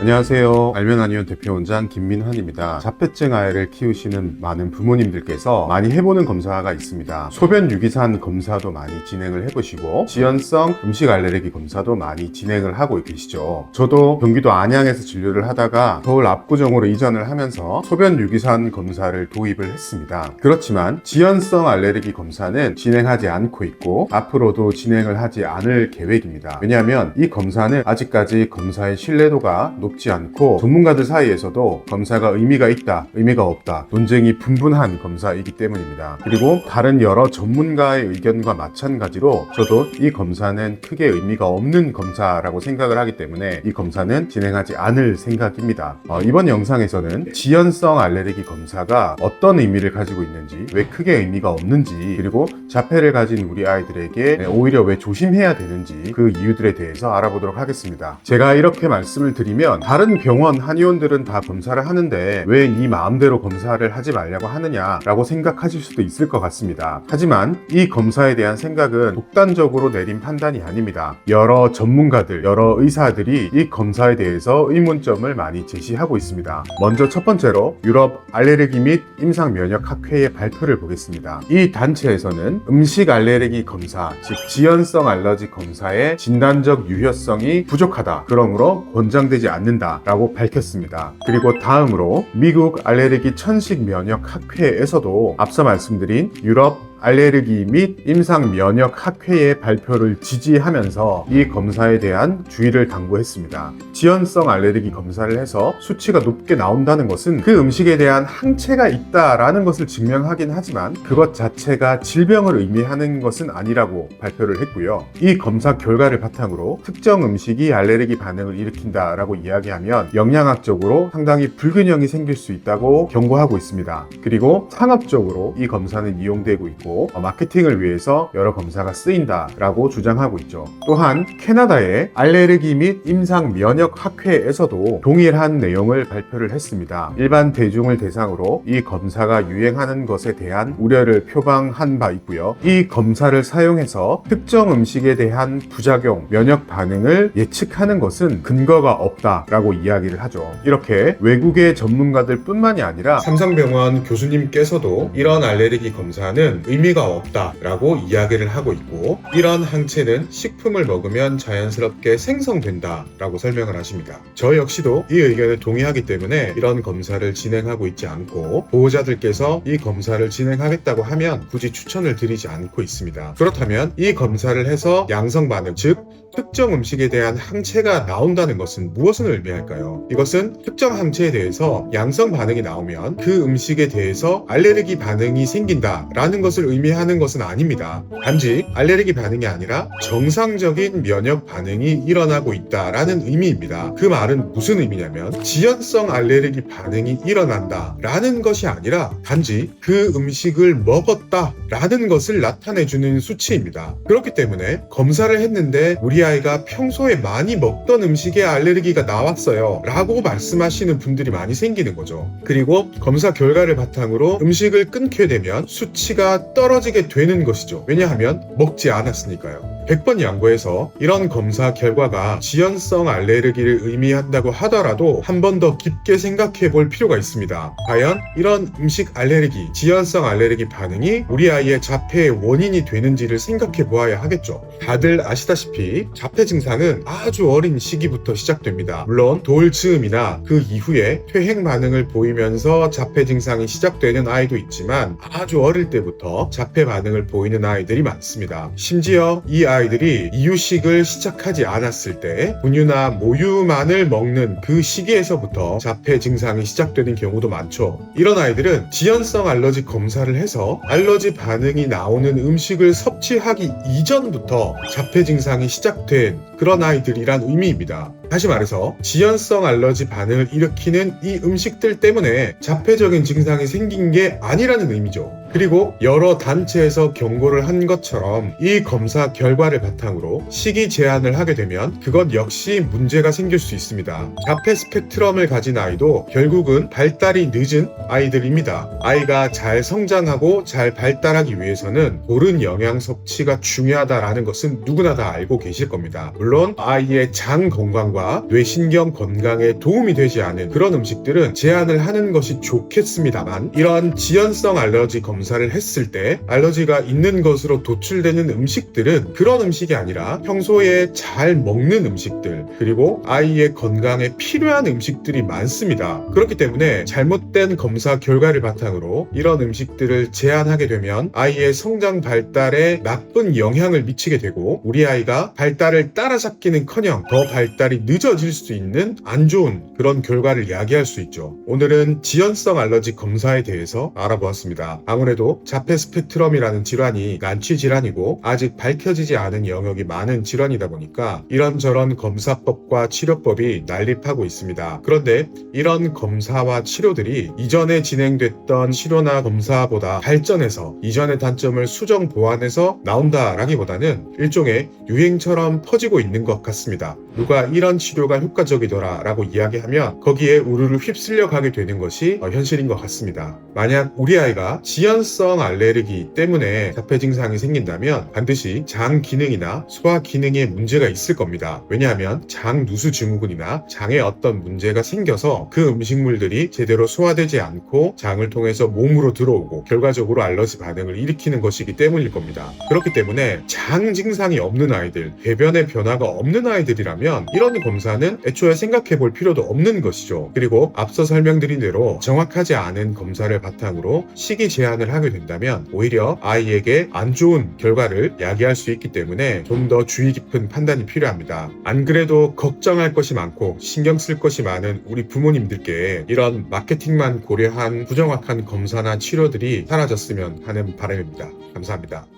안녕하세요. 알면 아니온 대표 원장 김민환입니다. 자폐증 아이를 키우시는 많은 부모님들께서 많이 해보는 검사가 있습니다. 소변 유기산 검사도 많이 진행을 해보시고 지연성 음식 알레르기 검사도 많이 진행을 하고 계시죠. 저도 경기도 안양에서 진료를 하다가 서울 압구정으로 이전을 하면서 소변 유기산 검사를 도입을 했습니다. 그렇지만 지연성 알레르기 검사는 진행하지 않고 있고 앞으로도 진행을 하지 않을 계획입니다. 왜냐하면 이 검사는 아직까지 검사의 신뢰도가 높지 않고 전문가들 사이에서도 검사가 의미가 있다, 의미가 없다 논쟁이 분분한 검사이기 때문입니다. 그리고 다른 여러 전문가의 의견과 마찬가지로 저도 이 검사는 크게 의미가 없는 검사라고 생각을 하기 때문에 이 검사는 진행하지 않을 생각입니다. 어, 이번 영상에서는 지연성 알레르기 검사가 어떤 의미를 가지고 있는지, 왜 크게 의미가 없는지, 그리고 자폐를 가진 우리 아이들에게 오히려 왜 조심해야 되는지 그 이유들에 대해서 알아보도록 하겠습니다. 제가 이렇게 말씀을 드리면 다른 병원 한의원들은 다 검사를 하는데 왜네 마음대로 검사를 하지 말라고 하느냐라고 생각하실 수도 있을 것 같습니다. 하지만 이 검사에 대한 생각은 독단적으로 내린 판단이 아닙니다. 여러 전문가들, 여러 의사들이 이 검사에 대해서 의문점을 많이 제시하고 있습니다. 먼저 첫 번째로 유럽 알레르기 및 임상 면역 학회의 발표를 보겠습니다. 이 단체에서는 음식 알레르기 검사, 즉 지연성 알러지 검사의 진단적 유효성이 부족하다. 그러므로 권장되지 않는 다라고 밝혔습니다. 그리고 다음으로 미국 알레르기 천식 면역 학회에서도 앞서 말씀드린 유럽 알레르기 및 임상 면역 학회의 발표를 지지하면서 이 검사에 대한 주의를 당부했습니다. 지연성 알레르기 검사를 해서 수치가 높게 나온다는 것은 그 음식에 대한 항체가 있다라는 것을 증명하긴 하지만 그것 자체가 질병을 의미하는 것은 아니라고 발표를 했고요. 이 검사 결과를 바탕으로 특정 음식이 알레르기 반응을 일으킨다라고 이야기하면 영양학적으로 상당히 불균형이 생길 수 있다고 경고하고 있습니다. 그리고 상업적으로 이 검사는 이용되고 있고 어, 마케팅을 위해서 여러 검사가 쓰인다라고 주장하고 있죠. 또한 캐나다의 알레르기 및 임상 면역 학회에서도 동일한 내용을 발표를 했습니다. 일반 대중을 대상으로 이 검사가 유행하는 것에 대한 우려를 표방한 바 있고요. 이 검사를 사용해서 특정 음식에 대한 부작용, 면역 반응을 예측하는 것은 근거가 없다라고 이야기를 하죠. 이렇게 외국의 전문가들 뿐만이 아니라 삼성병원 교수님께서도 이런 알레르기 검사는 의미가 없다라고 이야기를 하고 있고 이런 항체는 식품을 먹으면 자연스럽게 생성된다라고 설명을 하십니다. 저 역시도 이 의견에 동의하기 때문에 이런 검사를 진행하고 있지 않고 보호자들께서 이 검사를 진행하겠다고 하면 굳이 추천을 드리지 않고 있습니다. 그렇다면 이 검사를 해서 양성 반응 즉 특정 음식에 대한 항체가 나온다는 것은 무엇을 의미할까요? 이것은 특정 항체에 대해서 양성 반응이 나오면 그 음식에 대해서 알레르기 반응이 생긴다라는 것을 의미하는 것은 아닙니다. 단지 알레르기 반응이 아니라 정상적인 면역 반응이 일어나고 있다라는 의미입니다. 그 말은 무슨 의미냐면 지연성 알레르기 반응이 일어난다라는 것이 아니라 단지 그 음식을 먹었다라는 것을 나타내주는 수치입니다. 그렇기 때문에 검사를 했는데 우리 아이가 평소에 많이 먹던 음식에 알레르기가 나왔어요. 라고 말씀하시는 분들이 많이 생기는 거죠. 그리고 검사 결과를 바탕으로 음식을 끊게 되면 수치가 떨어지게 되는 것이죠. 왜냐하면 먹지 않았으니까요. 100번 양보해서 이런 검사 결과가 지연성 알레르기를 의미한다고 하더라도 한 번 더 깊게 생각해 볼 필요가 있습니다. 과연 이런 음식 알레르기, 지연성 알레르기 반응이 우리 아이의 자폐의 원인이 되는지를 생각해 보아야 하겠죠. 다들 아시다시피 자폐 증상은 아주 어린 시기부터 시작됩니다. 물론 돌즈음이나 그 이후에 퇴행 반응을 보이면서 자폐 증상이 시작되는 아이도 있지만 아주 어릴 때부터 자폐 반응을 보이는 아이들이 많습니다. 심지어 이 아이 들이 이유식을 시작하지 않았을 때 분유나 모유만을 먹는 그 시기에서부터 자폐 증상이 시작되는 경우도 많죠. 이런 아이들은 지연성 알러지 검사를 해서 알러지 반응이 나오는 음식을 섭취하기 이전부터 자폐 증상이 시작된 그런 아이들이란 의미입니다. 다시 말해서 지연성 알러지 반응을 일으키는 이 음식들 때문에 자폐적인 증상이 생긴 게 아니라는 의미죠. 그리고 여러 단체에서 경고를 한 것처럼 이 검사 결과를 바탕으로 시기 제한을 하게 되면 그것 역시 문제가 생길 수 있습니다. 자폐 스펙트럼을 가진 아이도 결국은 발달이 늦은 아이들입니다. 아이가 잘 성장하고 잘 발달하기 위해서는 옳은 영양 섭취가 중요하다라는 것은 누구나 다 알고 계실 겁니다. 물론 아이의 장 건강과 뇌신경 건강에 도움이 되지 않은 그런 음식들은 제한을 하는 것이 좋겠습니다만 이런 지연성 알러지 검사 를 했을 때 알러지가 있는 것으로 도출되는 음식들은 그런 음식이 아니라 평소에 잘 먹는 음식들 그리고 아이의 건강에 필요한 음식들이 많습니다. 그렇기 때문에 잘못된 검사 결과를 바탕으로 이런 음식들을 제한하게 되면 아이의 성장 발달에 나쁜 영향을 미치게 되고 우리 아이가 발달을 따라잡기는커녕 더 발달이 늦어질 수 있는 안 좋은 그런 결과를 야기할 수 있죠. 오늘은 지연성 알러지 검사에 대해서 알아보았습니다. 아무래도 자폐 스펙트럼이라는 질환이 난치 질환이고 아직 밝혀지지 않은 영역이 많은 질환이다 보니까 이런저런 검사법과 치료법이 난립하고 있습니다. 그런데 이런 검사와 치료들이 이전에 진행됐던 치료나 검사보다 발전해서 이전의 단점을 수정 보완해서 나온다라기보다는 일종의 유행처럼 퍼지고 있는 것 같습니다. 누가 이런 치료가 효과적이더라 라고 이야기하면 거기에 우르르 휩쓸려 가게 되는 것이 어, 현실인 것 같습니다. 만약 우리 아이가 지연성 알레르기 때문에 자폐 증상이 생긴다면 반드시 장 기능이나 소화 기능에 문제가 있을 겁니다. 왜냐하면 장 누수 증후군이나 장에 어떤 문제가 생겨서 그 음식물들이 제대로 소화되지 않고 장을 통해서 몸으로 들어오고 결과적으로 알러지 반응을 일으키는 것이기 때문일 겁니다. 그렇기 때문에 장 증상이 없는 아이들, 배변의 변화가 없는 아이들이라 면 이런 검사는 애초에 생각해 볼 필요도 없는 것이죠. 그리고 앞서 설명드린 대로 정확하지 않은 검사를 바탕으로 시기 제한을 하게 된다면 오히려 아이에게 안 좋은 결과를 야기할 수 있기 때문에 좀 더 주의 깊은 판단이 필요합니다. 안 그래도 걱정할 것이 많고 신경 쓸 것이 많은 우리 부모님들께 이런 마케팅만 고려한 부정확한 검사나 치료들이 사라졌으면 하는 바람입니다. 감사합니다.